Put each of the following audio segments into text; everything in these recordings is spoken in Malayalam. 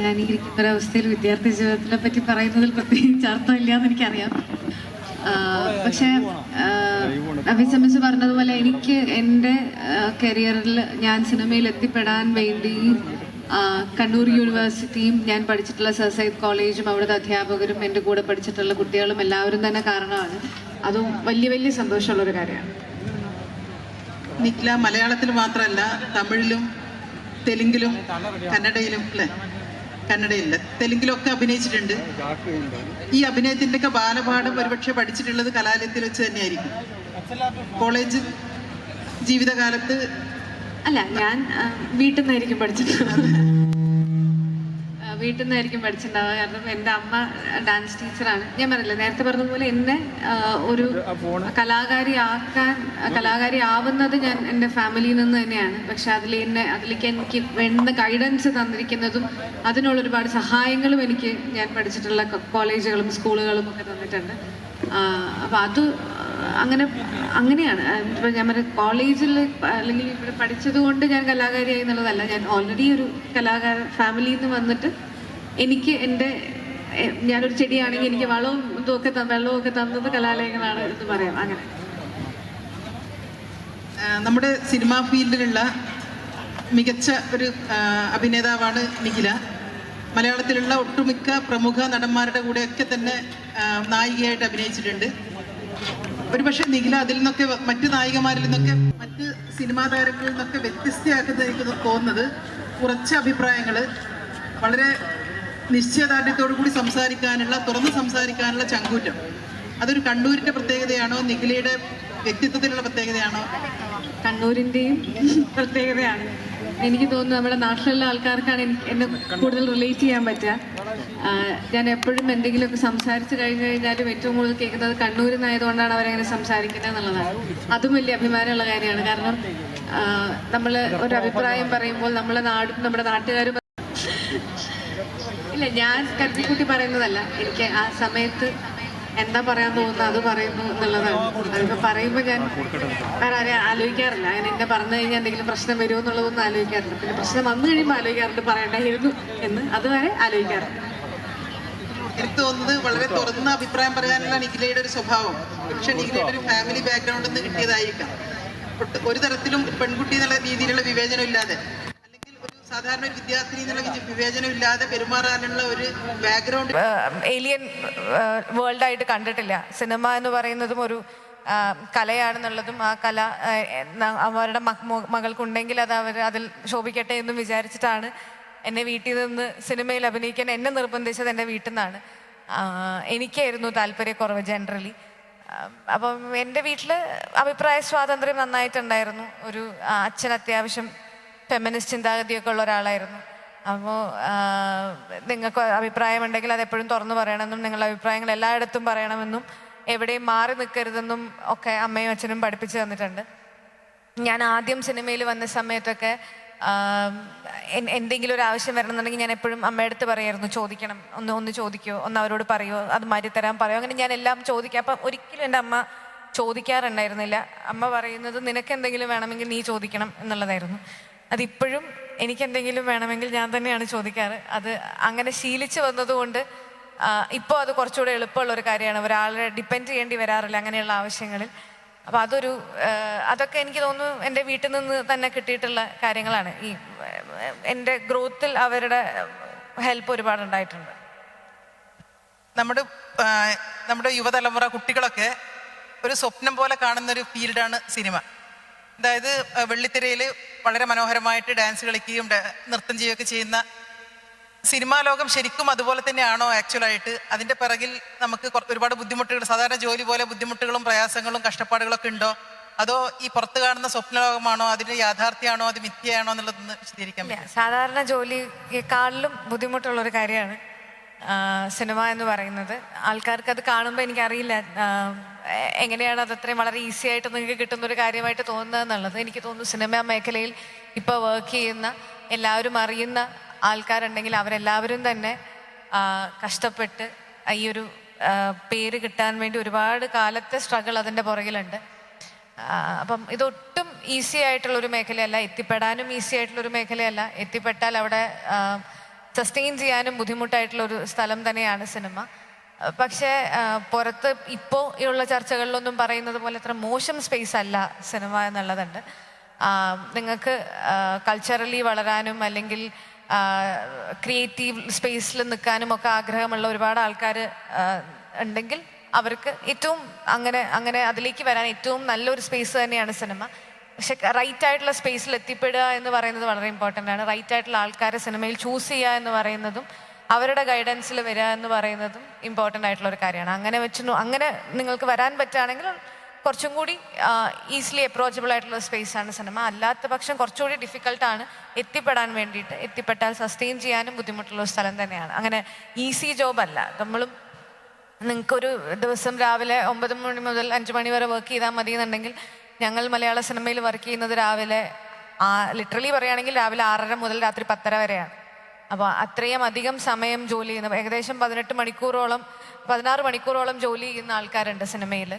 ഞാൻ ഇരിക്കുന്ന ഒരവസ്ഥയിൽ വിദ്യാർത്ഥി ജീവിതത്തിനെ പറ്റി പറയുന്നതിൽ പ്രത്യേകിച്ച് അർത്ഥമില്ല എന്ന് എനിക്കറിയാം പക്ഷേ അഭിസംബന്ധിച്ച് പറഞ്ഞതുപോലെ എനിക്ക് എന്റെ കരിയറിൽ ഞാൻ സിനിമയിൽ എത്തിപ്പെടാൻ വേണ്ടി കണ്ണൂർ യൂണിവേഴ്സിറ്റിയും ഞാൻ പഠിച്ചിട്ടുള്ള സർ സയ്യിദ് കോളേജും അവിടുത്തെ അധ്യാപകരും എന്റെ കൂടെ പഠിച്ചിട്ടുള്ള കുട്ടികളും എല്ലാവരും തന്നെ കാരണമാണ്. അതും വലിയ വലിയ സന്തോഷമുള്ളൊരു കാര്യമാണ്. നിഖില മലയാളത്തിൽ മാത്രമല്ല തമിഴിലും തെലുങ്കിലും കന്നഡയിലും അല്ലേ? കന്നഡയില്ല തെലുങ്കിലൊക്കെ അഭിനയിച്ചിട്ടുണ്ട്. ഈ അഭിനയത്തിന്റെ ഒക്കെ ബാലപാഠം ഒരുപക്ഷെ പഠിച്ചിട്ടുള്ളത് കലാലയത്തിൽ വെച്ച് തന്നെയായിരിക്കും. കോളേജ് ജീവിതകാലത്ത് അല്ല ഞാൻ വീട്ടിൽ നിന്നായിരിക്കും പഠിച്ചിട്ടുള്ളത്. വീട്ടിൽ നിന്നായിരിക്കും പഠിച്ചിട്ടുണ്ടാവുക. കാരണം എന്റെ അമ്മ ഡാൻസ് ടീച്ചറാണ് ഞാൻ പറഞ്ഞില്ല നേരത്തെ പറഞ്ഞതുപോലെ എന്നെ ഒരു കലാകാരി ആക്കാൻ കലാകാരി ആവുന്നത് ഞാൻ എന്റെ ഫാമിലിയിൽ നിന്ന് തന്നെയാണ്. പക്ഷെ അതിൽ എന്നെ അതിലേക്ക് എനിക്ക് വേണ്ട ഗൈഡൻസ് തന്നിരിക്കുന്നതും അതിനുള്ള ഒരുപാട് സഹായങ്ങളും എനിക്ക് ഞാൻ പഠിച്ചിട്ടുള്ള കോളേജുകളും സ്കൂളുകളും ഒക്കെ തന്നിട്ടുണ്ട്. അപ്പം അത് അങ്ങനെ അങ്ങനെയാണ്. ഇപ്പം ഞാൻ പറഞ്ഞ കോളേജിൽ അല്ലെങ്കിൽ ഇവിടെ പഠിച്ചത് കൊണ്ട് ഞാൻ കലാകാരിയായി എന്നുള്ളതല്ല. ഞാൻ ഓൾറെഡി ഒരു കലാകാര ഫാമിലിയിൽ നിന്ന് വന്നിട്ട് എനിക്ക് എന്റെ ഞാനൊരു ചെടിയാണെങ്കിൽ എനിക്ക് വളവും ഇതുമൊക്കെ വെള്ളവും ഒക്കെ തന്നത് കലാലയങ്ങളാണ് എന്ന് പറയാം. അങ്ങനെ. നമ്മുടെ സിനിമാ ഫീൽഡിലുള്ള മികച്ച ഒരു അഭിനേതാവാണ് നിഖില. മലയാളത്തിലുള്ള ഒട്ടുമിക്ക പ്രമുഖ നടന്മാരുടെ കൂടെയൊക്കെ തന്നെ നായികയായിട്ട് അഭിനയിച്ചിട്ടുണ്ട്. ഒരുപക്ഷെ നിഖില അതിൽ നിന്നൊക്കെ മറ്റ് നായികമാരിൽ നിന്നൊക്കെ മറ്റ് സിനിമാ താരങ്ങളിൽ നിന്നൊക്കെ വ്യത്യസ്തയാക്കുന്നത് തോന്നുന്നത്. കുറച്ച് അഭിപ്രായങ്ങൾ വളരെ നിശ്ചയദാർഢ്യത്തോടു കൂടി സംസാരിക്കാനുള്ള തുറന്ന് സംസാരിക്കാനുള്ള ചങ്കൂറ്റം. അതൊരു കണ്ണൂരിന്റെ പ്രത്യേകതയാണോ? നിഖിലയുടെ വ്യക്തിത്വത്തിലുള്ള പ്രത്യേകതയാണോ? കണ്ണൂരിന്റെയും പ്രത്യേകതയാണ്. എനിക്ക് തോന്നുന്നു നമ്മുടെ നാട്ടിലുള്ള ആൾക്കാർക്കാണ് എന്നെ കൂടുതൽ റിലേറ്റ് ചെയ്യാൻ പറ്റുക. ഞാൻ എപ്പോഴും എന്തെങ്കിലുമൊക്കെ സംസാരിച്ച് കഴിഞ്ഞു കഴിഞ്ഞാലും ഏറ്റവും കൂടുതൽ കേൾക്കുന്നത് കണ്ണൂരിൽ നിന്നായതുകൊണ്ടാണ് അവരങ്ങനെ സംസാരിക്കുന്നത് എന്നുള്ളതാണ്. അതും വലിയ അഭിമാനമുള്ള കാര്യമാണ്. കാരണം നമ്മൾ ഒരു അഭിപ്രായം പറയുമ്പോൾ നമ്മുടെ നാടും നമ്മുടെ നാട്ടുകാരും ഇല്ല ഞാൻ കരുതിക്കുട്ടി പറയുന്നതല്ല. എനിക്ക് ആ സമയത്ത് എന്താ പറയാൻ തോന്നുന്നു അത് പറയുന്നു എന്നുള്ളതാണ്. അതിപ്പോ പറയുമ്പോൾ ഞാൻ വേറെ ആരെയും ആലോചിക്കാറില്ല. അങ്ങനെ എന്നെ പറഞ്ഞു കഴിഞ്ഞാൽ എന്തെങ്കിലും പ്രശ്നം വരുമോ എന്നുള്ളതൊന്നും ആലോചിക്കാറില്ല. പിന്നെ പ്രശ്നം വന്നു കഴിയുമ്പോൾ ആലോചിക്കാറുണ്ട് പറയണ്ടായിരുന്നു എന്ന് അതുവരെ ആലോചിക്കാറുണ്ട് എനിക്ക് തോന്നുന്നത് വളരെ തുറന്ന അഭിപ്രായം പറയാനുള്ള നിഖിലയുടെ ഒരു സ്വഭാവം. പക്ഷെ നിഖിലയുടെ ഒരു ഫാമിലി ബാക്ക്ഗ്രൗണ്ടിൽ നിന്ന് കിട്ടിയതായിരിക്കാം. ഒരു തരത്തിലും പെൺകുട്ടി എന്നുള്ള രീതിയിലുള്ള വിവേചനം ഇല്ലാതെ സാധാരണ ഇല്ലാതെ പെരുമാറാനുള്ള ഒരു കണ്ടിട്ടില്ല. സിനിമ എന്ന് പറയുന്നതും ഒരു കലയാണെന്നുള്ളതും ആ കല അവരുടെ മകൾക്കുണ്ടെങ്കിൽ അത് അവർ അതിൽ ശോഭിക്കട്ടെ എന്നും വിചാരിച്ചിട്ടാണ് എന്നെ വീട്ടിൽ നിന്ന് സിനിമയിൽ അഭിനയിക്കാൻ എന്നെ നിർബന്ധിച്ചത് എന്റെ വീട്ടിൽ നിന്നാണ്. എനിക്കായിരുന്നു താല്പര്യക്കുറവ് ജനറലി അപ്പം എന്റെ വീട്ടിൽ അഭിപ്രായ സ്വാതന്ത്ര്യം നന്നായിട്ടുണ്ടായിരുന്നു. ഒരു അച്ഛൻ അത്യാവശ്യം ഫെമിനിസ്റ്റ് ചിന്താഗതിയൊക്കെ ഉള്ള ഒരാളായിരുന്നു. അപ്പോൾ നിങ്ങൾക്ക് അഭിപ്രായമുണ്ടെങ്കിൽ അത് എപ്പോഴും തുറന്നു പറയണമെന്നും നിങ്ങളുടെ അഭിപ്രായങ്ങൾ എല്ലായിടത്തും പറയണമെന്നും എവിടെയും മാറി നിൽക്കരുതെന്നും ഒക്കെ അമ്മയും അച്ഛനും പഠിപ്പിച്ചു തന്നിട്ടുണ്ട്. ഞാൻ ആദ്യം സിനിമയിൽ വന്ന സമയത്തൊക്കെ എന്തെങ്കിലും ഒരു ആവശ്യം വരണമെന്നുണ്ടെങ്കിൽ ഞാൻ എപ്പോഴും അമ്മയടുത്ത് പറയായിരുന്നു ചോദിക്കണം ഒന്ന് ഒന്ന് ചോദിക്കുമോ ഒന്ന് അവരോട് പറയുമോ അത് മാറ്റി തരാൻ പറയുമോ അങ്ങനെ ഞാൻ എല്ലാം ചോദിക്കാം. അപ്പം ഒരിക്കലും എന്റെ അമ്മ ചോദിക്കാറുണ്ടായിരുന്നില്ല. അമ്മ പറയുന്നത് നിനക്ക് എന്തെങ്കിലും വേണമെങ്കിൽ നീ ചോദിക്കണം എന്നുള്ളതായിരുന്നു. അതിപ്പോഴും എനിക്ക് എന്തെങ്കിലും വേണമെങ്കിൽ ഞാൻ തന്നെയാണ് ചോദിക്കാറ്. അത് അങ്ങനെ ശീലിച്ചു വന്നതുകൊണ്ട് ഇപ്പോൾ അത് കുറച്ചുകൂടെ എളുപ്പമുള്ള ഒരു കാര്യമാണ്. ഒരാളെ ഡിപ്പെൻഡ് ചെയ്യേണ്ടി വരാറില്ല അങ്ങനെയുള്ള ആവശ്യങ്ങളിൽ. അപ്പോൾ അതൊരു അതൊക്കെ എനിക്ക് തോന്നുന്നു എന്റെ വീട്ടിൽ നിന്ന് തന്നെ കിട്ടിയിട്ടുള്ള കാര്യങ്ങളാണ്. ഈ എന്റെ ഗ്രോത്തിൽ അവരുടെ ഹെൽപ്പ് ഒരുപാട് ഉണ്ടായിട്ടുണ്ട്. നമ്മുടെ നമ്മുടെ യുവതലമുറ കുട്ടികളൊക്കെ ഒരു സ്വപ്നം പോലെ കാണുന്ന ഒരു ഫീൽഡാണ് സിനിമ. അതായത് വെള്ളിത്തിരയിൽ വളരെ മനോഹരമായിട്ട് ഡാൻസ് കളിക്കുകയും നൃത്തം ചെയ്യുകയൊക്കെ ചെയ്യുന്ന സിനിമാ ലോകം ശരിക്കും അതുപോലെ തന്നെയാണോ ആക്ച്വലായിട്ട്? അതിന്റെ പിറകിൽ നമുക്ക് ഒരുപാട് ബുദ്ധിമുട്ടുകൾ സാധാരണ ജോലി പോലെ ബുദ്ധിമുട്ടുകളും പ്രയാസങ്ങളും കഷ്ടപ്പാടുകളൊക്കെ ഉണ്ടോ? അതോ ഈ പുറത്ത് കാണുന്ന സ്വപ്നലോകമാണോ അതിന് യാഥാർത്ഥ്യമാണോ അത് മിഥ്യയാണോ എന്നുള്ളതൊന്ന് വിശദീകരിക്കാൻ സാധാരണ ജോലിയെക്കാളിലും ബുദ്ധിമുട്ടുള്ളൊരു കാര്യമാണ് സിനിമ എന്ന് പറയുന്നത്. ആൾക്കാർക്ക് അത് കാണുമ്പോൾ എനിക്കറിയില്ല എങ്ങനെയാണ് അത് അത്രയും വളരെ ഈസി ആയിട്ട് നിങ്ങൾക്ക് കിട്ടുന്ന ഒരു കാര്യമായിട്ട് തോന്നുന്നത് എന്നുള്ളത്? എനിക്ക് തോന്നുന്നു സിനിമാ മേഖലയിൽ ഇപ്പോൾ വർക്ക് ചെയ്യുന്ന എല്ലാവരും അറിയുന്ന ആൾക്കാരുണ്ടെങ്കിൽ അവരെല്ലാവരും തന്നെ കഷ്ടപ്പെട്ട് ഈ ഒരു പേര് കിട്ടാൻ വേണ്ടി ഒരുപാട് കാലത്തെ സ്ട്രഗിൾ അതിന്റെ പുറകിലുണ്ട്. അപ്പം ഇതൊട്ടും ഈസി ആയിട്ടുള്ള ഒരു മേഖലയല്ല. എത്തിപ്പെടാനും ഈസി ആയിട്ടുള്ള ഒരു മേഖലയല്ല. എത്തിപ്പെട്ടാൽ അവിടെ സസ്റ്റെയിൻ ചെയ്യാനും ബുദ്ധിമുട്ടായിട്ടുള്ള ഒരു സ്ഥലം തന്നെയാണ് സിനിമ പക്ഷേ പുറത്ത് ഇപ്പോൾ ഉള്ള ചർച്ചകളിലൊന്നും പറയുന്നത് പോലെ അത്ര മോശം സ്പേസ് അല്ല സിനിമ എന്നുള്ളതുണ്ട്. നിങ്ങൾക്ക് കൾച്ചറലി വളരാനും അല്ലെങ്കിൽ ക്രിയേറ്റീവ് സ്പേസിൽ നിൽക്കാനും ഒക്കെ ആഗ്രഹമുള്ള ഒരുപാട് ആൾക്കാർ ഉണ്ടെങ്കിൽ അവർക്ക് ഏറ്റവും അങ്ങനെ അങ്ങനെ അതിലേക്ക് വരാൻ ഏറ്റവും നല്ലൊരു സ്പേസ് തന്നെയാണ് സിനിമ പക്ഷെ റൈറ്റ് ആയിട്ടുള്ള സ്പേസിൽ എത്തിപ്പെടുക എന്ന് പറയുന്നത് വളരെ ഇമ്പോർട്ടന്റ് ആണ്. റൈറ്റ് ആയിട്ടുള്ള ആൾക്കാരെ സിനിമയിൽ ചൂസ് ചെയ്യുക എന്ന് പറയുന്നതും അവരുടെ ഗൈഡൻസിൽ വരിക എന്ന് പറയുന്നതും ഇമ്പോർട്ടന്റ് ആയിട്ടുള്ള ഒരു കാര്യമാണ്. അങ്ങനെ വെച്ച് അങ്ങനെ നിങ്ങൾക്ക് വരാൻ പറ്റുകയാണെങ്കിൽ കുറച്ചും കൂടി ഈസിലി അപ്രോച്ചബിൾ ആയിട്ടുള്ള സ്പേസ് ആണ് സിനിമ അല്ലാത്ത പക്ഷം കുറച്ചുകൂടി ഡിഫിക്കൽട്ടാണ് എത്തിപ്പെടാൻ വേണ്ടിയിട്ട് എത്തിപ്പെട്ടാൽ സസ്റ്റെയിൻ ചെയ്യാനും ബുദ്ധിമുട്ടുള്ള സ്ഥലം തന്നെയാണ്. അങ്ങനെ ഈസി ജോബ് അല്ല. നമ്മളും നിങ്ങൾക്കൊരു ദിവസം രാവിലെ ഒമ്പത് മണി മുതൽ അഞ്ച് മണി വരെ വർക്ക് ചെയ്താൽ മതി എന്നുണ്ടെങ്കിൽ ഞങ്ങൾ മലയാള സിനിമയിൽ വർക്ക് ചെയ്യുന്നത് രാവിലെ ലിറ്ററലി പറയുകയാണെങ്കിൽ രാവിലെ ആറര മുതൽ രാത്രി പത്തര വരെയാണ്. അപ്പോൾ അത്രയും അധികം സമയം ജോലി ചെയ്യുന്ന ഏകദേശം പതിനെട്ട് മണിക്കൂറോളം പതിനാറ് മണിക്കൂറോളം ജോലി ചെയ്യുന്ന ആൾക്കാരുണ്ട് സിനിമയിൽ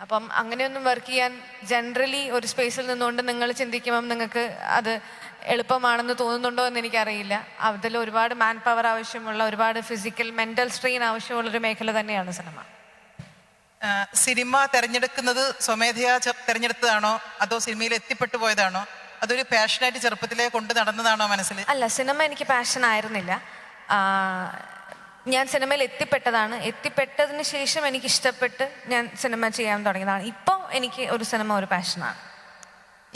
അപ്പം അങ്ങനെയൊന്നും വർക്ക് ചെയ്യാൻ ജനറലി ഒരു സ്പേസിൽ നിന്നുകൊണ്ട് നിങ്ങൾ ചിന്തിക്കുമ്പം നിങ്ങൾക്ക് അത് എളുപ്പമാണെന്ന് തോന്നുന്നുണ്ടോ എന്ന് എനിക്കറിയില്ല. അതിൽ ഒരുപാട് മാൻ പവർ ആവശ്യമുള്ള ഒരുപാട് ഫിസിക്കൽ മെന്റൽ സ്ട്രെയിൻ ആവശ്യമുള്ള ഒരു മേഖല തന്നെയാണ് സിനിമ. സിനിമ തിരഞ്ഞെടുക്കുന്നത് സ്വമേധയാ തിരഞ്ഞെടുത്തതാണോ? അതോ സിനിമയിൽ എത്തിപ്പെട്ടു പോയതാണോ? അതൊരു പാഷനായിട്ട് ചെറുപ്പത്തിലേ കൊണ്ട് നടന്നതാണോ മനസ്സിൽ? അല്ല സിനിമ എനിക്ക് പാഷൻ ആയിരുന്നില്ല. ഞാൻ സിനിമയിൽ എത്തിപ്പെട്ടതാണ്. എത്തിപ്പെട്ടതിന് ശേഷം എനിക്ക് ഇഷ്ടപ്പെട്ട് ഞാൻ സിനിമ ചെയ്യാൻ തുടങ്ങിയതാണ്. ഇപ്പോൾ എനിക്ക് ഒരു സിനിമ ഒരു പാഷനാണ്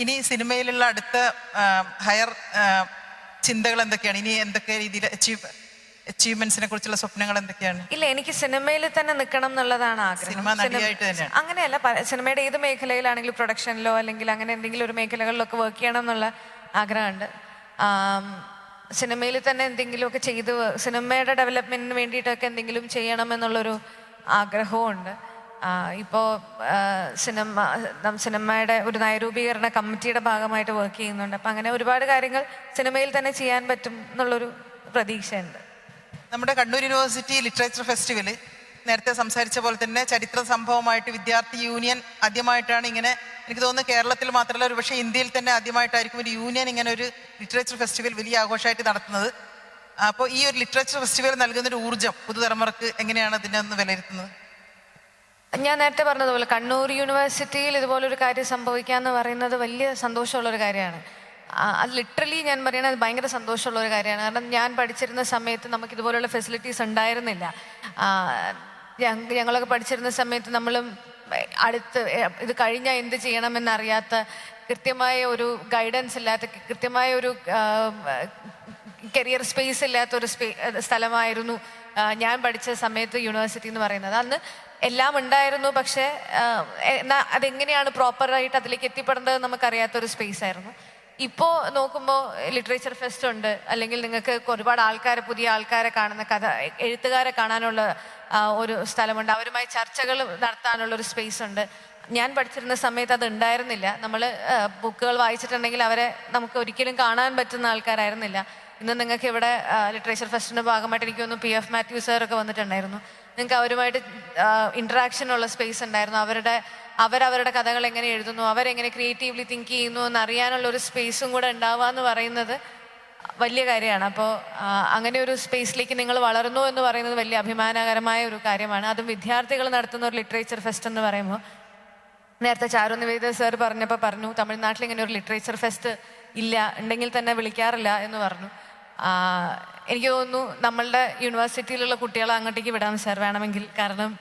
ഇനി സിനിമയിലുള്ള അടുത്ത ഹയർ ചിന്തകൾ എന്തൊക്കെയാണ്? ഇനി എന്തൊക്കെ രീതിയിൽ അച്ചീവ് അച്ചീവ്മെന്റ്സിനെ കുറിച്ചുള്ള സ്വപ്നങ്ങൾ എന്തൊക്കെയാണ്? ഇല്ല എനിക്ക് സിനിമയിൽ തന്നെ നിൽക്കണം എന്നുള്ളതാണ് ആഗ്രഹം. അങ്ങനെയല്ല സിനിമയുടെ ഏത് മേഖലയിലാണെങ്കിലും പ്രൊഡക്ഷനിലോ അല്ലെങ്കിൽ അങ്ങനെ എന്തെങ്കിലും ഒരു മേഖലകളിലൊക്കെ വർക്ക് ചെയ്യണം എന്നുള്ള ആഗ്രഹമുണ്ട്. സിനിമയിൽ തന്നെ എന്തെങ്കിലുമൊക്കെ ചെയ്ത് സിനിമയുടെ ഡെവലപ്മെന്റിന് വേണ്ടിയിട്ടൊക്കെ എന്തെങ്കിലും ചെയ്യണം എന്നുള്ളൊരു ആഗ്രഹവും ഉണ്ട്. ഇപ്പോൾ സിനിമ സിനിമയുടെ ഒരു നയരൂപീകരണ കമ്മിറ്റിയുടെ ഭാഗമായിട്ട് വർക്ക് ചെയ്യുന്നുണ്ട്. അപ്പം അങ്ങനെ ഒരുപാട് കാര്യങ്ങൾ സിനിമയിൽ തന്നെ ചെയ്യാൻ പറ്റും എന്നുള്ളൊരു പ്രതീക്ഷയുണ്ട്. നമ്മുടെ കണ്ണൂർ യൂണിവേഴ്സിറ്റി ലിറ്ററേച്ചർ ഫെസ്റ്റിവൽ നേരത്തെ സംസാരിച്ച പോലെ തന്നെ ചരിത്ര സംഭവമായിട്ട് വിദ്യാർത്ഥി യൂണിയൻ ആദ്യമായിട്ടാണ് ഇങ്ങനെ എനിക്ക് തോന്നുന്നു കേരളത്തിൽ മാത്രമല്ല ഒരു പക്ഷേ ഇന്ത്യയിൽ തന്നെ ആദ്യമായിട്ടായിരിക്കും ഒരു യൂണിയൻ ഇങ്ങനെ ഒരു ലിറ്ററേച്ചർ ഫെസ്റ്റിവൽ വലിയ ആഘോഷമായിട്ട് നടത്തുന്നത്. അപ്പോൾ ഈ ഒരു ലിറ്ററേച്ചർ ഫെസ്റ്റിവൽ നൽകുന്ന ഒരു ഊർജം പുതുതലമുറക്ക് എങ്ങനെയാണ് അതിനെ ഒന്ന് വിലയിരുത്തുന്നത്? ഞാൻ നേരത്തെ പറഞ്ഞതുപോലെ കണ്ണൂർ യൂണിവേഴ്സിറ്റിയിൽ ഇതുപോലൊരു കാര്യം സംഭവിക്കുക എന്ന് പറയുന്നത് വലിയ സന്തോഷമുള്ളൊരു കാര്യമാണ്. അത് ലിറ്ററലി ഞാൻ പറയണത് അത് ഭയങ്കര സന്തോഷമുള്ള ഒരു കാര്യമാണ്. കാരണം ഞാൻ പഠിച്ചിരുന്ന സമയത്ത് നമുക്ക് ഇതുപോലുള്ള ഫെസിലിറ്റീസ് ഉണ്ടായിരുന്നില്ല. ഞങ്ങളൊക്കെ പഠിച്ചിരുന്ന സമയത്ത് നമ്മളും അടുത്ത് ഇത് കഴിഞ്ഞാൽ എന്ത് ചെയ്യണമെന്നറിയാത്ത കൃത്യമായ ഒരു ഗൈഡൻസ് ഇല്ലാത്ത കൃത്യമായ ഒരു കരിയർ സ്പേസ് ഇല്ലാത്ത ഒരു സ്ഥലമായിരുന്നു ഞാൻ പഠിച്ച സമയത്ത് യൂണിവേഴ്സിറ്റി എന്ന് പറയുന്നത്. അന്ന് എല്ലാം ഉണ്ടായിരുന്നു പക്ഷേ എന്നാൽ എന്നാ അതെങ്ങനെയാണ് പ്രോപ്പറായിട്ട് അതിലേക്ക് എത്തിപ്പെടേണ്ടത് നമുക്കറിയാത്തൊരു സ്പേസ് ആയിരുന്നു. ഇപ്പോൾ നോക്കുമ്പോൾ ലിറ്ററേച്ചർ ഫെസ്റ്റ് ഉണ്ട്. അല്ലെങ്കിൽ നിങ്ങൾക്ക് ഒരുപാട് ആൾക്കാരെ പുതിയ ആൾക്കാരെ കാണുന്ന കഥ എഴുത്തുകാരെ കാണാനുള്ള ഒരു സ്ഥലമുണ്ട്. അവരുമായി ചർച്ചകൾ നടത്താനുള്ള ഒരു സ്പേസ് ഉണ്ട്. ഞാൻ പഠിച്ചിരുന്ന സമയത്ത് അത് ഉണ്ടായിരുന്നില്ല. നമ്മൾ ബുക്കുകൾ വായിച്ചിട്ടുണ്ടെങ്കിൽ അവരെ നമുക്ക് ഒരിക്കലും കാണാൻ പറ്റുന്ന ആൾക്കാരായിരുന്നില്ല. ഇന്ന് നിങ്ങൾക്ക് ഇവിടെ ലിറ്ററേച്ചർ ഫെസ്റ്റിന്റെ ഭാഗമായിട്ട് എനിക്ക് തോന്നുന്നു പി എഫ് മാത്യു സാർ ഒക്കെ വന്നിട്ടുണ്ടായിരുന്നു. നിങ്ങൾക്ക് അവരുമായിട്ട് ഇന്ററാക്ഷൻ ഉള്ള സ്പേസ് ഉണ്ടായിരുന്നു. അവരുടെ അവരവരുടെ കഥകൾ എങ്ങനെ എഴുതുന്നു അവരെങ്ങനെ ക്രിയേറ്റീവ്ലി തിങ്ക് ചെയ്യുന്നു എന്ന് അറിയാനുള്ള ഒരു സ്പേസും കൂടെ ഉണ്ടാവുക എന്ന് പറയുന്നത് വലിയ കാര്യമാണ്. അപ്പോൾ അങ്ങനെ ഒരു സ്പേസിലേക്ക് നിങ്ങൾ വളർന്നു എന്ന് പറയുന്നത് വലിയ അഭിമാനകരമായ ഒരു കാര്യമാണ്. അതും വിദ്യാർത്ഥികൾ നടത്തുന്ന ഒരു ലിറ്ററേച്ചർ ഫെസ്റ്റ് എന്ന് പറയുമ്പോൾ. നേരത്തെ ചാരു നിവേദ സർ പറഞ്ഞപ്പോൾ പറഞ്ഞു തമിഴ്നാട്ടിൽ ഇങ്ങനെ ഒരു ലിറ്ററേച്ചർ ഫെസ്റ്റ് ഇല്ല ഉണ്ടെങ്കിൽ തന്നെ വിളിക്കാറില്ല എന്ന് പറഞ്ഞു. എനിക്ക് തോന്നുന്നു നമ്മളുടെ യൂണിവേഴ്സിറ്റിയിലുള്ള കുട്ടികളെ അങ്ങോട്ടേക്ക് വിടാം സാർ വേണമെങ്കിൽ. കാരണം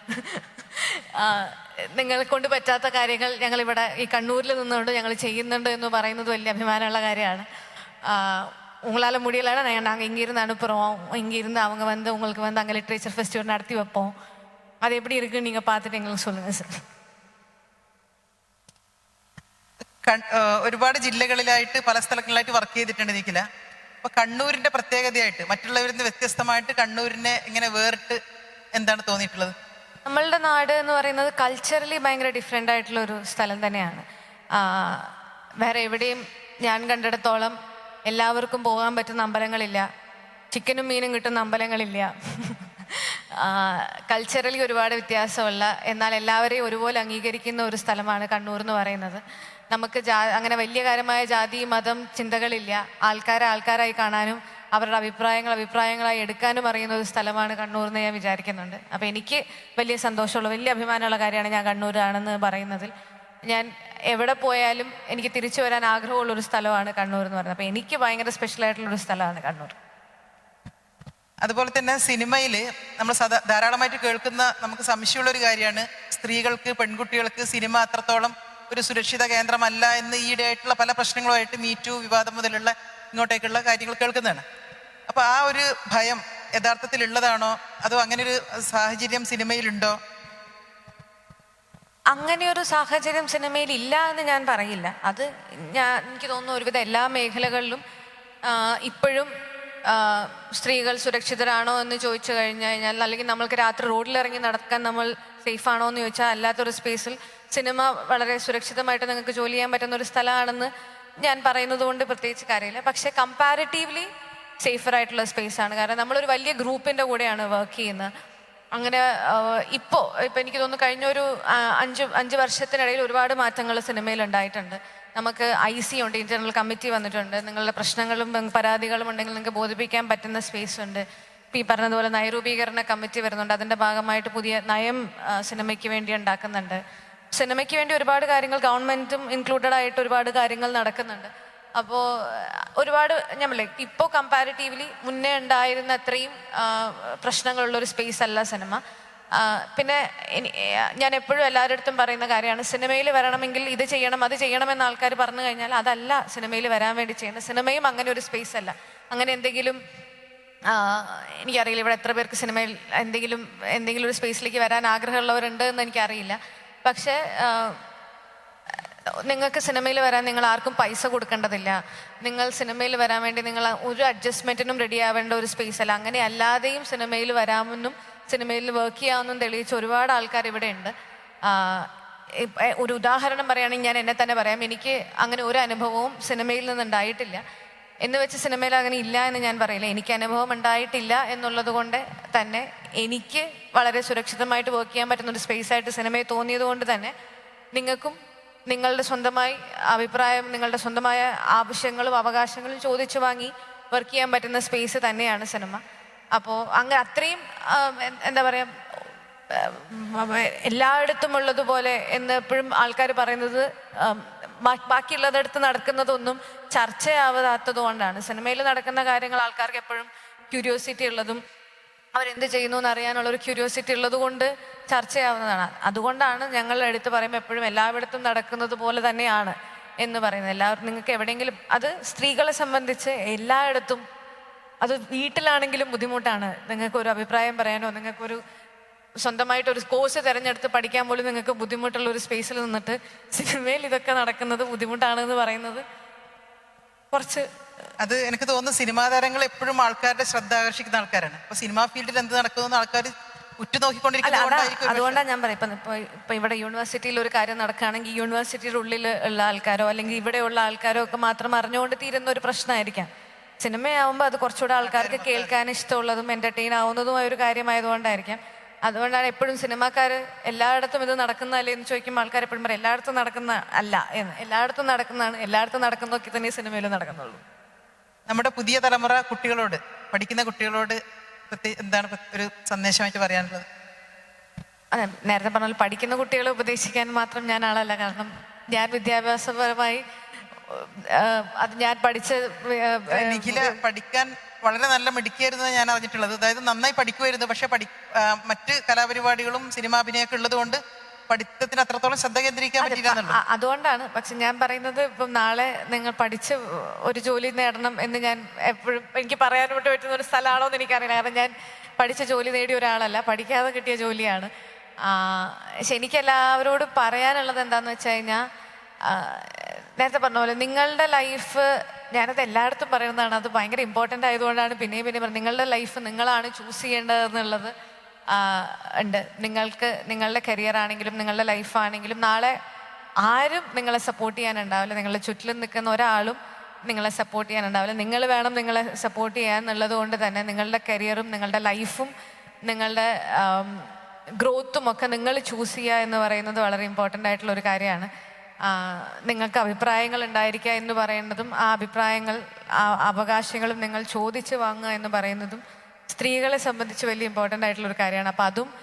നിങ്ങളെ കൊണ്ട് പറ്റാത്ത കാര്യങ്ങൾ ഞങ്ങൾ ഇവിടെ ഈ കണ്ണൂരിൽ നിന്നുകൊണ്ട് ഞങ്ങൾ ചെയ്യുന്നുണ്ട് എന്ന് പറയുന്നത് വലിയ അഭിമാനമുള്ള കാര്യമാണ് ആ, உங்களால் முடியலைன்னா நாங்கள் நாங்கள் இங்கேருந்து அனுப்புகிறோம் இங்கேருந்து அவங்க வந்து உங்களுக்கு வந்து அங்கே லிட்ரேச்சர் ஃபெஸ்டிவல் நடத்தி வைப்போம் அது எப்படி இருக்குன்னு நீங்கள் பார்த்துட்டு எங்களுக்கு சொல்லுங்கள் சார் കൺ- ആ, ഒരുപാട് ജില്ലകളിലായിട്ട് പല സ്ഥലങ്ങളിലായിട്ട് വർക്ക് ചെയ്തിട്ടുണ്ട് നിഖില അപ്പൊ കണ്ണൂരിന്റെ പ്രത്യേകതയായിട്ട് മറ്റുള്ളവരിൽ നിന്ന് വ്യത്യസ്തമായിട്ട് കണ്ണൂരിനെ ഇങ്ങനെ വേറിട്ട് എന്താണ് തോന്നിയിട്ടുള്ളത് നമ്മളുടെ നാട് എന്ന് പറയുന്നത് കൾച്ചറലി ഭയങ്കര ഡിഫറെന്റ് ആയിട്ടുള്ള ഒരു സ്ഥലം തന്നെയാണ്. വേറെ എവിടെയും ഞാൻ കണ്ടിടത്തോളം എല്ലാവർക്കും പോകാൻ പറ്റുന്ന അമ്പലങ്ങളില്ല. ചിക്കനും മീനും കിട്ടുന്ന അമ്പലങ്ങളില്ല. കൾച്ചറലി ഒരുപാട് വ്യത്യാസമുള്ള എന്നാൽ എല്ലാവരെയും ഒരുപോലെ അംഗീകരിക്കുന്ന ഒരു സ്ഥലമാണ് കണ്ണൂർ എന്ന് പറയുന്നത്. നമുക്ക് ജാ അങ്ങനെ വലിയ കാര്യമായ ജാതി മതം ചിന്തകളില്ല. ആൾക്കാരെ ആൾക്കാരായി കാണാനും അവരുടെ അഭിപ്രായങ്ങൾ അഭിപ്രായങ്ങളായി എടുക്കാനും അറിയുന്ന ഒരു സ്ഥലമാണ് കണ്ണൂർ എന്ന് ഞാൻ വിചാരിക്കുന്നുണ്ട്. അപ്പോൾ എനിക്ക് വലിയ സന്തോഷമുള്ള വലിയ അഭിമാനമുള്ള കാര്യമാണ് ഞാൻ കണ്ണൂരാണെന്ന് പറയുന്നതിൽ. ഞാൻ എവിടെ പോയാലും എനിക്ക് തിരിച്ചു വരാൻ ആഗ്രഹമുള്ള ഒരു സ്ഥലമാണ് കണ്ണൂർ എന്ന് പറയുന്നത്. അപ്പോൾ എനിക്ക് ഭയങ്കര സ്പെഷ്യൽ ആയിട്ടുള്ള ഒരു സ്ഥലമാണ് കണ്ണൂർ. അതുപോലെ തന്നെ സിനിമയിൽ നമ്മൾ സദാ ധാരാളമായിട്ട് കേൾക്കുന്ന നമുക്ക് സംശയമുള്ള ഒരു കാര്യമാണ്. സ്ത്രീകൾക്ക് പെൺകുട്ടികൾക്ക് സിനിമ അത്രത്തോളം ഒരു സുരക്ഷിത കേന്ദ്രമല്ല എന്ന് ഈയിടെയായിട്ടുള്ള പല പ്രശ്നങ്ങളുമായിട്ട് മീറ്റു വിവാദം മുതലുള്ള ഇങ്ങോട്ടേക്കുള്ള കാര്യങ്ങൾ കേൾക്കുന്നതാണ്. അപ്പൊ ആ ഒരു ഭയം യഥാർത്ഥത്തിൽ ഉള്ളതാണോ അതോ അങ്ങനെ ഒരു സാഹചര്യം സിനിമയിലുണ്ടോ? അങ്ങനെ ഒരു സാഹചര്യം സിനിമയിൽ ഇല്ല എന്ന് ഞാൻ പറയില്ല. അത് ഞാൻ എനിക്ക് തോന്നുന്നു ഒരുവിധം എല്ലാ മേഖലകളിലും ഇപ്പോഴും സ്ത്രീകൾ സുരക്ഷിതരാണോ എന്ന് ചോദിച്ചു കഴിഞ്ഞു കഴിഞ്ഞാൽ അല്ലെങ്കിൽ നമ്മൾക്ക് രാത്രി റോഡിലിറങ്ങി നടക്കാൻ നമ്മൾ സേഫ് ആണോ എന്ന് ചോദിച്ചാൽ അല്ലാത്തൊരു സ്പേസിൽ സിനിമ വളരെ സുരക്ഷിതമായിട്ട് നിങ്ങൾക്ക് ജോലി ചെയ്യാൻ പറ്റുന്ന ഒരു സ്ഥലമാണെന്ന് ഞാൻ പറയുന്നത് കൊണ്ട് പ്രത്യേകിച്ച് കാര്യമില്ല. പക്ഷേ കമ്പാരിറ്റീവ്ലി സേഫർ ആയിട്ടുള്ള സ്പേസ് ആണ് കാരണം നമ്മളൊരു വലിയ ഗ്രൂപ്പിന്റെ കൂടെയാണ് വർക്ക് ചെയ്യുന്നത്. അങ്ങനെ ഇപ്പോൾ ഇപ്പം എനിക്ക് തോന്നുന്നു കഴിഞ്ഞ ഒരു അഞ്ച് അഞ്ച് വർഷത്തിനിടയിൽ ഒരുപാട് മാറ്റങ്ങൾ സിനിമയിൽ ഉണ്ടായിട്ടുണ്ട്. നമുക്ക് ഐ സി ഉണ്ട് ഇന്റർണൽ കമ്മിറ്റി വന്നിട്ടുണ്ട്. നിങ്ങളുടെ പ്രശ്നങ്ങളും പരാതികളും ഉണ്ടെങ്കിൽ നിങ്ങൾക്ക് ബോധിപ്പിക്കാൻ പറ്റുന്ന സ്പേസ് ഉണ്ട്. ഇപ്പം ഈ പറഞ്ഞതുപോലെ നയരൂപീകരണ കമ്മിറ്റി വരുന്നുണ്ട്. അതിന്റെ ഭാഗമായിട്ട് പുതിയ നയം സിനിമയ്ക്ക് വേണ്ടി ഉണ്ടാക്കുന്നുണ്ട്. സിനിമയ്ക്ക് വേണ്ടി ഒരുപാട് കാര്യങ്ങൾ ഗവൺമെന്റും ഇൻക്ലൂഡഡ് ആയിട്ട് ഒരുപാട് കാര്യങ്ങൾ നടക്കുന്നുണ്ട്. അപ്പോൾ ഒരുപാട് ഞാൻ ഇപ്പോ ഇപ്പോൾ കമ്പാരിറ്റീവ്ലി മുന്നേ ഉണ്ടായിരുന്ന അത്രയും പ്രശ്നങ്ങളുള്ള ഒരു സ്പേസ് അല്ല സിനിമ പിന്നെ ഞാൻ എപ്പോഴും എല്ലാവരുടെ അടുത്തും പറയുന്ന കാര്യമാണ് സിനിമയിൽ വരണമെങ്കിൽ ഇത് ചെയ്യണം അത് ചെയ്യണം എന്ന് ആൾക്കാർ പറഞ്ഞു കഴിഞ്ഞാൽ അതല്ല സിനിമയിൽ വരാൻ വേണ്ടി ചെയ്യുന്നത്. സിനിമയും അങ്ങനെ ഒരു സ്പേസ് അല്ല. അങ്ങനെ എന്തെങ്കിലും എനിക്കറിയില്ല ഇവിടെ എത്ര പേർക്ക് സിനിമയിൽ എന്തെങ്കിലും എന്തെങ്കിലും ഒരു സ്പേസിലേക്ക് വരാൻ ആഗ്രഹമുള്ളവരുണ്ട് എന്ന് എനിക്കറിയില്ല. പക്ഷേ നിങ്ങൾക്ക് സിനിമയിൽ വരാൻ നിങ്ങൾ ആർക്കും പൈസ കൊടുക്കേണ്ടതില്ല. നിങ്ങൾ സിനിമയിൽ വരാൻ വേണ്ടി നിങ്ങൾ ഒരു അഡ്ജസ്റ്റ്മെന്റിനും റെഡി ആവേണ്ട ഒരു സ്പേസ് അല്ല. അങ്ങനെ അല്ലാതെയും സിനിമയിൽ വരാമെന്നും സിനിമയിൽ വർക്ക് ചെയ്യാമെന്നും തെളിയിച്ച ഒരുപാട് ആൾക്കാർ ഇവിടെ ഉണ്ട്. ഒരു ഉദാഹരണം പറയുകയാണെങ്കിൽ ഞാൻ എന്നെ തന്നെ പറയാം. എനിക്ക് അങ്ങനെ ഒരു അനുഭവവും സിനിമയിൽ നിന്ന് ഉണ്ടായിട്ടില്ല എന്ന് വെച്ച് സിനിമയിൽ അങ്ങനെ ഇല്ല എന്ന് ഞാൻ പറയില്ല. എനിക്ക് അനുഭവം ഉണ്ടായിട്ടില്ല എന്നുള്ളത് കൊണ്ട് തന്നെ എനിക്ക് വളരെ സുരക്ഷിതമായിട്ട് വർക്ക് ചെയ്യാൻ പറ്റുന്ന ഒരു സ്പേസ് ആയിട്ട് സിനിമയെ തോന്നിയത് കൊണ്ട് തന്നെ നിങ്ങൾക്കും നിങ്ങളുടെ സ്വന്തമായി അഭിപ്രായം നിങ്ങളുടെ സ്വന്തമായ ആവശ്യങ്ങളും അവകാശങ്ങളും ചോദിച്ചു വാങ്ങി വർക്ക് ചെയ്യാൻ പറ്റുന്ന സ്പേസ് തന്നെയാണ് സിനിമ അപ്പോൾ അങ്ങനെ അത്രയും എന്താ പറയുക എല്ലായിടത്തും ഉള്ളതുപോലെ എന്ന് എപ്പോഴും ആൾക്കാർ പറയുന്നത് ബാക്കിയുള്ളതടുത്ത് നടക്കുന്നതൊന്നും ചർച്ചയാവാത്തത് കൊണ്ടാണ് സിനിമയിൽ നടക്കുന്ന കാര്യങ്ങൾ ആൾക്കാർക്ക് എപ്പോഴും ക്യൂരിയോസിറ്റി ഉള്ളതും അവരെന്ത് ചെയ്യുന്നു എന്ന് അറിയാനുള്ള ഒരു ക്യൂരിയോസിറ്റി ഉള്ളത് കൊണ്ട് ചർച്ചയാവുന്നതാണ്. അതുകൊണ്ടാണ് ഞങ്ങൾ എടുത്ത് പറയുമ്പോൾ എപ്പോഴും എല്ലായിടത്തും നടക്കുന്നത് പോലെ തന്നെയാണ് എന്ന് പറയുന്നത്. എല്ലാവരും നിങ്ങൾക്ക് എവിടെയെങ്കിലും അത് സ്ത്രീകളെ സംബന്ധിച്ച് എല്ലായിടത്തും അത് വീട്ടിലാണെങ്കിലും ബുദ്ധിമുട്ടാണ്. നിങ്ങൾക്ക് ഒരു അഭിപ്രായം പറയാനോ നിങ്ങൾക്കൊരു സ്വന്തമായിട്ട് ഒരു കോഴ്സ് തിരഞ്ഞെടുത്ത് പഠിക്കാൻ പോലും നിങ്ങൾക്ക് ബുദ്ധിമുട്ടുള്ള ഒരു സ്പേസിൽ നിന്നിട്ട് സിനിമയിൽ ഇതൊക്കെ നടക്കുന്നത് ബുദ്ധിമുട്ടാണ് എന്ന് പറയുന്നത് കുറച്ച് അത് എനിക്ക് തോന്നുന്നു സിനിമാ താരങ്ങൾ എപ്പോഴും ആൾക്കാരുടെ ശ്രദ്ധ ആകർഷിക്കുന്ന ആൾക്കാരാണ്. അപ്പൊ സിനിമാ ഫീൽഡിൽ എന്ത് നടക്കുന്നു ആൾക്കാർ. അതുകൊണ്ടാണ് ഞാൻ പറയാം ഇപ്പൊ ഇപ്പൊ ഇവിടെ യൂണിവേഴ്സിറ്റിയിൽ ഒരു കാര്യം നടക്കുകയാണെങ്കിൽ യൂണിവേഴ്സിറ്റിയുടെ ഉള്ളിൽ ഉള്ള ആൾക്കാരോ അല്ലെങ്കിൽ ഇവിടെയുള്ള ആൾക്കാരോ ഒക്കെ മാത്രം അറിഞ്ഞുകൊണ്ട് തീരുന്ന ഒരു പ്രശ്നമായിരിക്കാം. സിനിമയാവുമ്പോൾ അത് കുറച്ചുകൂടെ ആൾക്കാർക്ക് കേൾക്കാൻ ഇഷ്ടമുള്ളതും എന്റർടൈൻ ആവുന്നതുമായ ഒരു കാര്യമായതുകൊണ്ടായിരിക്കാം. അതുകൊണ്ടാണ് എപ്പോഴും സിനിമാക്കാർ എല്ലായിടത്തും ഇത് നടക്കുന്നതല്ലേ എന്ന് ചോദിക്കുമ്പോൾ ആൾക്കാർ എപ്പോഴും പറയും എല്ലായിടത്തും നടക്കുന്ന അല്ല എന്ന്. എല്ലായിടത്തും നടക്കുന്നതാണ് എല്ലായിടത്തും നടക്കുന്നതൊക്കെ തന്നെ സിനിമയിൽ നടക്കുന്നുള്ളൂ. നമ്മുടെ പുതിയ തലമുറ കുട്ടികളോട് പഠിക്കുന്ന കുട്ടികളോട് എന്താണ് ഒരു സന്ദേശമായിട്ട് പറയാനുള്ളത്? അതെ നേരത്തെ പറഞ്ഞാൽ പഠിക്കുന്ന കുട്ടികളെ ഉപദേശിക്കാൻ മാത്രം ഞാൻ ആളല്ല. കാരണം ഞാൻ വിദ്യാഭ്യാസപരമായി അത് ഞാൻ പഠിച്ച നിഖില പഠിക്കാൻ വളരെ നല്ല മിടുക്കിയായിരുന്നു ഞാൻ അറിഞ്ഞിട്ടുള്ളത്. അതായത് നന്നായി പഠിക്കുമായിരുന്നു. പക്ഷെ പഠി മറ്റ് കലാപരിപാടികളും സിനിമാഭിനയൊക്കെ ഉള്ളത് കൊണ്ട് പഠിത്തത്തിന് അത്രത്തോളം ശ്രദ്ധ കേന്ദ്രീകരിക്കാൻ പറ്റില്ല അതുകൊണ്ടാണ്. പക്ഷെ ഞാൻ പറയുന്നത് ഇപ്പം നാളെ നിങ്ങൾ പഠിച്ച് ഒരു ജോലി നേടണം എന്ന് ഞാൻ എപ്പോഴും എനിക്ക് പറയാനോട്ട് പറ്റുന്ന ഒരു സ്ഥലമാണോ എന്ന് എനിക്കറിയില്ല. കാരണം ഞാൻ പഠിച്ച ജോലി നേടിയ ഒരാളല്ല. പഠിക്കാതെ കിട്ടിയ ജോലിയാണ്. പക്ഷെ എനിക്ക് എല്ലാവരോടും പറയാനുള്ളത് എന്താന്ന് വെച്ച് കഴിഞ്ഞാൽ നേരത്തെ പറഞ്ഞ പോലെ നിങ്ങളുടെ ലൈഫ് ഞാനത് എല്ലായിടത്തും പറയുന്നതാണ്. അത് ഭയങ്കര ഇമ്പോർട്ടന്റ് ആയതുകൊണ്ടാണ്. പിന്നെയും പിന്നെയും പറഞ്ഞത് നിങ്ങളുടെ ലൈഫ് നിങ്ങളാണ് ചൂസ് ചെയ്യേണ്ടതെന്നുള്ളത് ഉണ്ട്. നിങ്ങൾക്ക് നിങ്ങളുടെ കരിയർ ആണെങ്കിലും നിങ്ങളുടെ ലൈഫ് ആണെങ്കിലും നാളെ ആരും നിങ്ങളെ സപ്പോർട്ട് ചെയ്യാനുണ്ടാവില്ല. നിങ്ങളുടെ ചുറ്റിലും നിൽക്കുന്ന ഒരാളും നിങ്ങളെ സപ്പോർട്ട് ചെയ്യാനുണ്ടാവില്ല. നിങ്ങൾ വേണം നിങ്ങളെ സപ്പോർട്ട് ചെയ്യാൻ എന്നുള്ളത് കൊണ്ട് തന്നെ നിങ്ങളുടെ കരിയറും നിങ്ങളുടെ ലൈഫും നിങ്ങളുടെ ഗ്രോത്തും ഒക്കെ നിങ്ങൾ ചൂസ് ചെയ്യുക എന്ന് പറയുന്നത് വളരെ ഇമ്പോർട്ടന്റ് ആയിട്ടുള്ള ഒരു കാര്യമാണ്. നിങ്ങൾക്ക് അഭിപ്രായങ്ങൾ ഉണ്ടായിരിക്കുക എന്ന് പറയുന്നതും ആ അഭിപ്രായങ്ങൾ ആ അവകാശങ്ങളും നിങ്ങൾ ചോദിച്ച് വാങ്ങുക എന്ന് പറയുന്നതും സ്ത്രീകളെ സംബന്ധിച്ച് വലിയ ഇമ്പോർട്ടന്റ് ആയിട്ടുള്ള ഒരു കാര്യമാണ്. അപ്പം അതും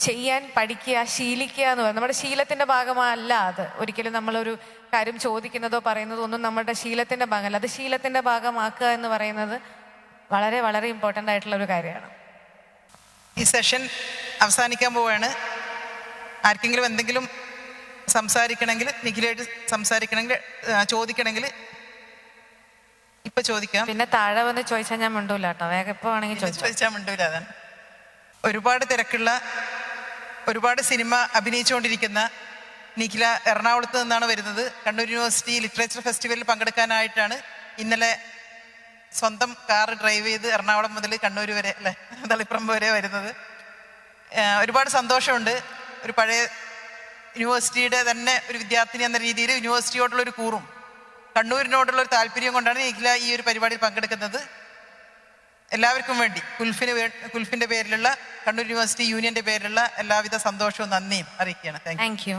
ചെയ്യാൻ പഠിക്കുക ശീലിക്കുക എന്ന് പറയുന്നത്. നമ്മുടെ ശീലത്തിന്റെ ഭാഗമല്ല അത്. ഒരിക്കലും നമ്മളൊരു കാര്യം ചോദിക്കുന്നതോ പറയുന്നതോ ഒന്നും നമ്മുടെ ശീലത്തിന്റെ ഭാഗമല്ല. അത് ശീലത്തിന്റെ ഭാഗമാക്കുക എന്ന് പറയുന്നത് വളരെ വളരെ ഇമ്പോർട്ടന്റ് ആയിട്ടുള്ള ഒരു കാര്യമാണ്. ഈ സെഷൻ അവസാനിക്കാൻ പോവുകയാണ്. ആർക്കെങ്കിലും എന്തെങ്കിലും സംസാരിക്കണമെങ്കിൽ നിഖിലായിട്ട് സംസാരിക്കണമെങ്കിൽ ചോദിക്കണമെങ്കിൽ ഇപ്പൊ ചോദിക്കാം. പിന്നെ താഴെ വന്ന് ചോദിച്ചാൽ ഞാൻ മിണ്ടൂല കേട്ടോ. വേഗം ഇപ്പൊ ചോദിച്ചു. ചോദിച്ചാൽ മിണ്ടൂല അതാണ് ഒരുപാട് തിരക്കുള്ള ഒരുപാട് സിനിമ അഭിനയിച്ചുകൊണ്ടിരിക്കുന്ന നിഖില എറണാകുളത്ത് നിന്നാണ് വരുന്നത്. കണ്ണൂർ യൂണിവേഴ്സിറ്റി ലിറ്ററേച്ചർ ഫെസ്റ്റിവലിൽ പങ്കെടുക്കാനായിട്ടാണ് ഇന്നലെ സ്വന്തം കാർ ഡ്രൈവ് ചെയ്ത് എറണാകുളം മുതൽ കണ്ണൂർ വരെ അല്ലേ? തളിപ്പറമ്പ് വരെ വരുന്നത്. ഒരുപാട് സന്തോഷമുണ്ട്. ഒരു പഴയ യൂണിവേഴ്സിറ്റിയുടെ തന്നെ ഒരു വിദ്യാർത്ഥിനി എന്ന രീതിയിൽ യൂണിവേഴ്സിറ്റിയോടുള്ള ഒരു കൂറും. കണ്ണൂരിനോടുള്ള ഒരു താല്പര്യം കൊണ്ടാണ് നിഖില ഈ ഒരു പരിപാടിയിൽ പങ്കെടുക്കുന്നത്. എല്ലാവർക്കും വേണ്ടി. കുൽഫിന് കുൽഫിന്റെ പേരിലുള്ള കണ്ണൂർ യൂണിവേഴ്സിറ്റി യൂണിയന്റെ പേരിലുള്ള എല്ലാവിധ സന്തോഷവും നന്ദിയും അറിയിക്കുകയാണ്. Thank you